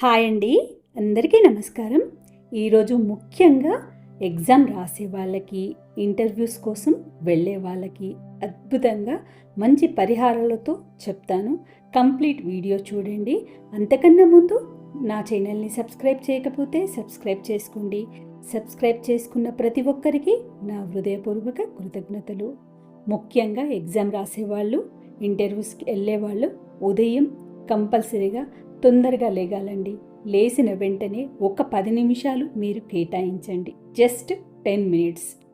Hi అండి. అందరికీ నమస్కారం. ఈరోజు ముఖ్యంగా ఎగ్జామ్ రాసే వాళ్ళకి ఇంటర్వ్యూస్ కోసం వెళ్ళే వాళ్ళకి అద్భుతంగా మంచి పరిహారాలతో చెప్తాను. కంప్లీట్ వీడియో చూడండి. అంతకన్నా ముందు నా ఛానల్ని సబ్స్క్రైబ్ చేయకపోతే సబ్స్క్రైబ్ చేసుకోండి. సబ్స్క్రైబ్ చేసుకున్న ప్రతి ఒక్కరికి నా హృదయపూర్వక కృతజ్ఞతలు. ముఖ్యంగా ఎగ్జామ్ రాసేవాళ్ళు ఇంటర్వ్యూస్కి వెళ్ళేవాళ్ళు ఉదయం కంపల్సరీగా తొందరగా లేగాలండి. లేచిన వెంటనే ఒక పది నిమిషాలు మీరు కేటాయించండి. Just ten minutes.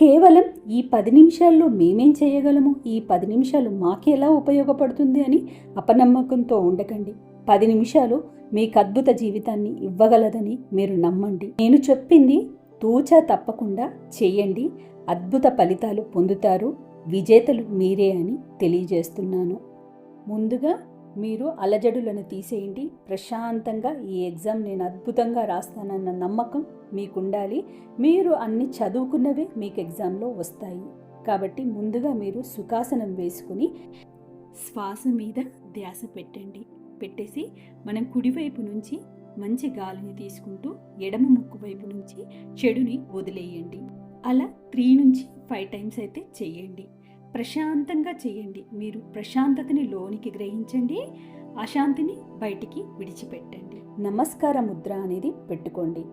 కేవలం ఈ పది నిమిషాల్లో మేమేం చేయగలము? ఈ పది నిమిషాలు మాకెలా ఉపయోగపడుతుంది అని అపనమ్మకంతో ఉండకండి. పది నిమిషాలు మీకు అద్భుత జీవితాన్ని ఇవ్వగలదని మీరు నమ్మండి. నేను చెప్పింది తూచా తప్పకుండా చేయండి. అద్భుత ఫలితాలు పొందుతారు. విజేతలు మీరే అని తెలియజేస్తున్నాను. ముందుగా మీరు అలజడులను తీసేయండి. ప్రశాంతంగా ఈ ఎగ్జామ్ నేను అద్భుతంగా రాస్తానన్న నమ్మకం మీకు ఉండాలి మీరు అన్ని చదువుకున్నవే మీకు ఎగ్జామ్లో వస్తాయి. కాబట్టి ముందుగా మీరు సుఖాసనం వేసుకుని శ్వాస మీద ధ్యాస పెట్టండి. పెట్టేసి మనం కుడివైపు నుంచి మంచి గాలిని తీసుకుంటూ ఎడమ ముక్కు వైపు నుంచి చెడుని వదిలేయండి. అలా త్రీ నుంచి ఫైవ్ టైమ్స్ అయితే చేయండి ప్రశాంతంగా చేయండి. మీరు ప్రశాంతతని లోనికి గ్రహించండి. అశాంతిని బయటికి విడిచిపెట్టండి. నమస్కార ముద్ర అనేది పెట్టుకోండి.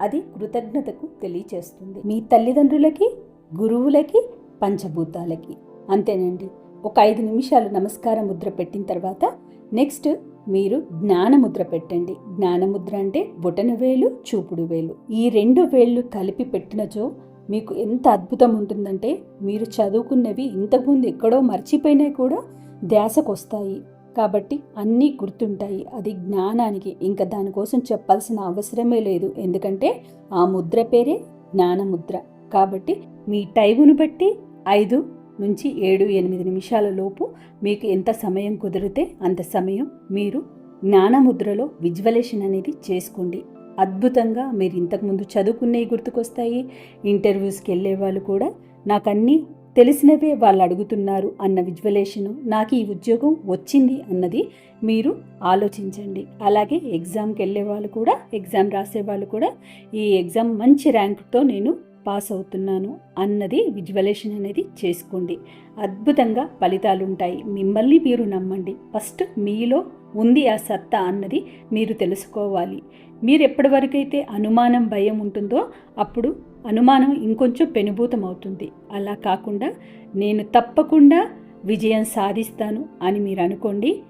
అది కృతజ్ఞతకు తెలియచేస్తుంది. మీ తల్లిదండ్రులకి గురువులకి పంచభూతాలకి. అంతేనండి. ఒక ఐదు నిమిషాలు నమస్కార ముద్ర పెట్టిన తర్వాత నెక్స్ట్ మీరు జ్ఞానముద్ర పెట్టండి. జ్ఞానముద్ర అంటే బొటన వేలు చూపుడు వేలు ఈ రెండు వేళ్ళు కలిపి పెట్టినచో మీకు ఎంత అద్భుతం ఉంటుందంటే మీరు చదువుకున్నవి ఇంతకుముందు ఎక్కడో మర్చిపోయినా కూడా ధ్యాసకొస్తాయి. కాబట్టి అన్నీ గుర్తుంటాయి. అది జ్ఞానానికి. ఇంకా దానికోసం చెప్పాల్సిన అవసరమే లేదు. ఎందుకంటే ఆ ముద్ర పేరే జ్ఞానముద్ర. కాబట్టి మీ టైమును బట్టి ఐదు నుంచి ఏడు ఎనిమిది నిమిషాల లోపు మీకు ఎంత సమయం కుదిరితే అంత సమయం మీరు జ్ఞానముద్రలో విజువలేషన్ అనేది చేసుకోండి. అద్భుతంగా మీరు ఇంతకుముందు చదువుకునేవి గుర్తుకొస్తాయి. ఇంటర్వ్యూస్కి వెళ్ళే వాళ్ళు కూడా నాకు అన్నీ తెలిసినవే వాళ్ళు అడుగుతున్నారు అన్న విజువలేషను. నాకు ఈ ఉద్యోగం వచ్చింది అన్నది మీరు ఆలోచించండి. అలాగే ఎగ్జామ్కి వెళ్ళే వాళ్ళు కూడా ఎగ్జామ్ రాసే వాళ్ళు కూడా ఈ ఎగ్జామ్ మంచి ర్యాంక్తో నేను పాస్ అవుతున్నాను అన్నది విజువలేషన్ అనేది చేసుకోండి. అద్భుతంగా ఫలితాలు ఉంటాయి మిమ్మల్ని మీరు నమ్మండి. ఫస్ట్ మీలో ఉంది ఆ సత్తా అన్నది మీరు తెలుసుకోవాలి. మీరు ఎప్పటి వరకైతే అనుమానం భయం ఉంటుందో అప్పుడు అనుమానం ఇంకొంచెం పెనుభూతం అవుతుంది అలా కాకుండా నేను తప్పకుండా విజయం సాధిస్తాను అని మీరు అనుకోండి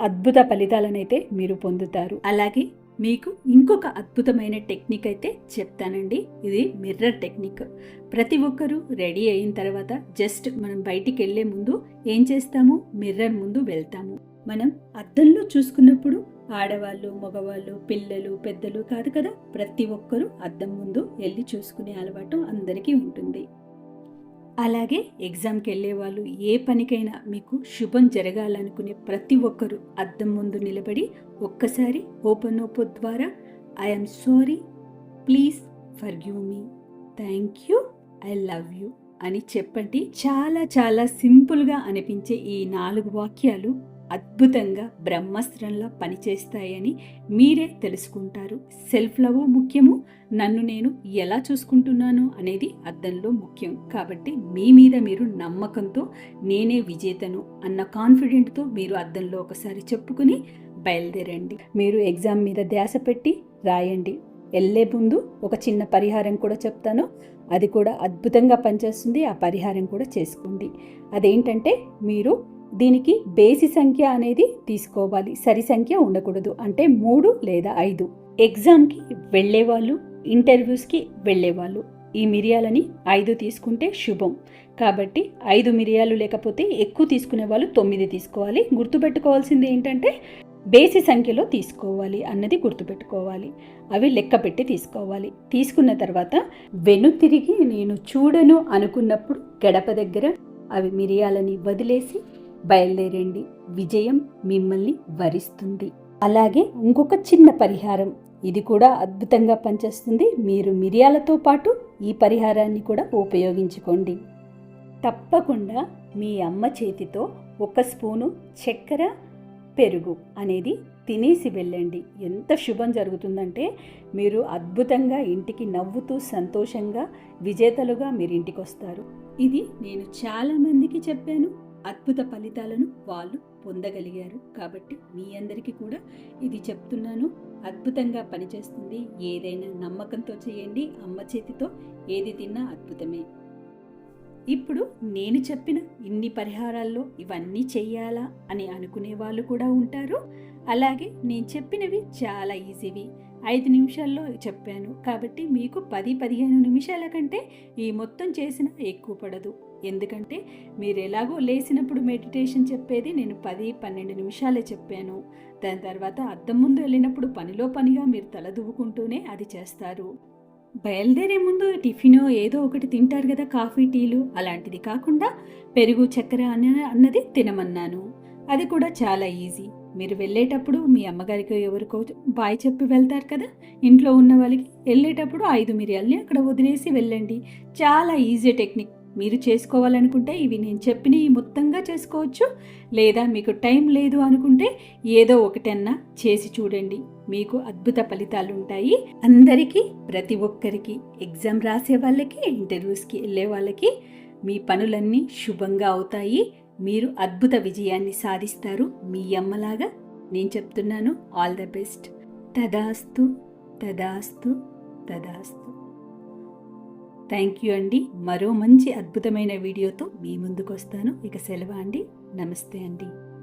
అద్భుత ఫలితాలనైతే మీరు పొందుతారు. అలాగే మీకు ఇంకొక అద్భుతమైన టెక్నిక్ అయితే చెప్తానండి. ఇది మిర్రర్ టెక్నిక్. ప్రతి ఒక్కరూ రెడీ అయిన తర్వాత జస్ట్ మనం బయటికి వెళ్ళే ముందు ఏం చేస్తాము? మిర్రర్ ముందు వెళ్తాము. మనం అద్దంలో చూసుకున్నప్పుడు ఆడవాళ్ళు మగవాళ్ళు పిల్లలు పెద్దలు కాదు కదా ప్రతి ఒక్కరూ అద్దం ముందు వెళ్ళి చూసుకునే అలవాటు అందరికీ ఉంటుంది. అలాగే ఎగ్జామ్కి వెళ్ళే వాళ్ళు ఏ పనికైనా మీకు శుభం జరగాలనుకునే ప్రతి ఒక్కరూ అద్దం ముందు నిలబడి ఒక్కసారి ఓపెన్ ఓపో ద్వారా I'm sorry please forgive me thank you I love you అని చెప్పండి. చాలా చాలా సింపుల్గా అనిపించే ఈ నాలుగు వాక్యాలు అద్భుతంగా బ్రహ్మాస్త్రంలా పనిచేస్తాయని మీరే తెలుసుకుంటారు. సెల్ఫ్ లవ్ ముఖ్యము. నన్ను నేను ఎలా చూసుకుంటున్నాను అనేది అద్దంలో ముఖ్యం. కాబట్టి మీ మీద మీరు నమ్మకంతో నేనే విజేతను అన్న కాన్ఫిడెంట్తో మీరు అద్దంలో ఒకసారి చెప్పుకుని బయలుదేరండి. మీరు ఎగ్జామ్ మీద ధ్యాస పెట్టి రాయండి. వెళ్ళే ముందు ఒక చిన్న పరిహారం కూడా చెప్తాను. అది కూడా అద్భుతంగా పనిచేస్తుంది. ఆ పరిహారం కూడా చేసుకోండి. అదేంటంటే మీరు దీనికి బేసి సంఖ్య అనేది తీసుకోవాలి. సరి సంఖ్య ఉండకూడదు. అంటే మూడు లేదా ఐదు. ఎగ్జామ్కి వెళ్ళేవాళ్ళు ఇంటర్వ్యూస్కి వెళ్ళేవాళ్ళు. ఈ మిరియాలని ఐదు తీసుకుంటే శుభం. కాబట్టి ఐదు మిరియాలు లేకపోతే ఎక్కువ తీసుకునే వాళ్ళు తొమ్మిది తీసుకోవాలి. గుర్తుపెట్టుకోవాల్సింది ఏంటంటే బేసి సంఖ్యలో తీసుకోవాలి అన్నది గుర్తుపెట్టుకోవాలి. అవి లెక్క పెట్టి తీసుకోవాలి. తీసుకున్న తర్వాత వెను తిరిగి నేను చూడను అనుకున్నప్పుడు గడప దగ్గర అవి మిరియాలని వదిలేసి బయలుదేరండి. విజయం మిమ్మల్ని వరిస్తుంది. అలాగే ఇంకొక చిన్న పరిహారం. ఇది కూడా అద్భుతంగా పనిచేస్తుంది. మీరు మిరియాలతో పాటు ఈ పరిహారాన్ని కూడా ఉపయోగించుకోండి. తప్పకుండా మీ అమ్మ చేతితో ఒక స్పూను చక్కెర పెరుగు అనేది తినేసి వెళ్ళండి. ఎంత శుభం జరుగుతుందంటే మీరు అద్భుతంగా ఇంటికి నవ్వుతూ సంతోషంగా విజేతలుగా మీరు ఇంటికి వస్తారు ఇది నేను చాలామందికి చెప్పాను. అద్భుత ఫలితాలను వాళ్ళు పొందగలిగారు. కాబట్టి మీ అందరికీ కూడా ఇది చెప్తున్నాను. అద్భుతంగా పనిచేస్తుంది. ఏదైనా నమ్మకంతో చేయండి. అమ్మ చేతితో ఏది తిన్నా అద్భుతమే. ఇప్పుడు నేను చెప్పిన ఇన్ని పరిహారాల్లో ఇవన్నీ చేయాలా అని అనుకునే వాళ్ళు కూడా ఉంటారు. అలాగే నేను చెప్పినవి చాలా ఈజీవి. ఐదు నిమిషాల్లో చెప్పాను. కాబట్టి మీకు పది పదిహేను నిమిషాల కంటే ఈ మొత్తం చేసిన ఎక్కువ పడదు. ఎందుకంటే మీరు ఎలాగో లేచినప్పుడు మెడిటేషన్ చెప్పేది నేను పది పన్నెండు నిమిషాలే చెప్పాను. దాని తర్వాత అద్దం ముందు వెళ్ళినప్పుడు పనిలో పనిగా మీరు తల దువ్వుకుంటూనే అది చేస్తారు. బయలుదేరే ముందు టిఫిన్ ఏదో ఒకటి తింటారు కదా కాఫీ టీలు? అలాంటిది కాకుండా పెరుగు చక్కెర అన్న అన్నది తినమన్నాను. అది కూడా చాలా ఈజీ. మీరు వెళ్ళేటప్పుడు మీ అమ్మగారికి ఎవరికో బాయ్ చెప్పి వెళ్తారు కదా? ఇంట్లో ఉన్న వాళ్ళకి వెళ్ళేటప్పుడు ఐదు మిరియాలని అక్కడ వదిలేసి వెళ్ళండి. చాలా ఈజీ టెక్నిక్. మీరు చేసుకోవాలనుకుంటే ఇవి నేను చెప్పినవి మొత్తంగా చేసుకోవచ్చు లేదా మీకు టైం లేదు అనుకుంటే ఏదో ఒకటన్నా చేసి చూడండి. మీకు అద్భుత ఫలితాలు ఉంటాయి. అందరికీ ప్రతి ఒక్కరికి ఎగ్జామ్ రాసే వాళ్ళకి ఇంటర్వ్యూస్కి వెళ్ళే వాళ్ళకి మీ పనులన్నీ శుభంగా అవుతాయి. మీరు అద్భుత విజయాన్ని సాధిస్తారు. మీ అమ్మలాగా నేను చెప్తున్నాను. All the best. తదాస్తు తదాస్తు తదాస్తు. థ్యాంక్ యూ అండి. మరో మంచి అద్భుతమైన వీడియోతో మీ ముందుకు వస్తాను ఇక సెలవు అండి. నమస్తే అండి.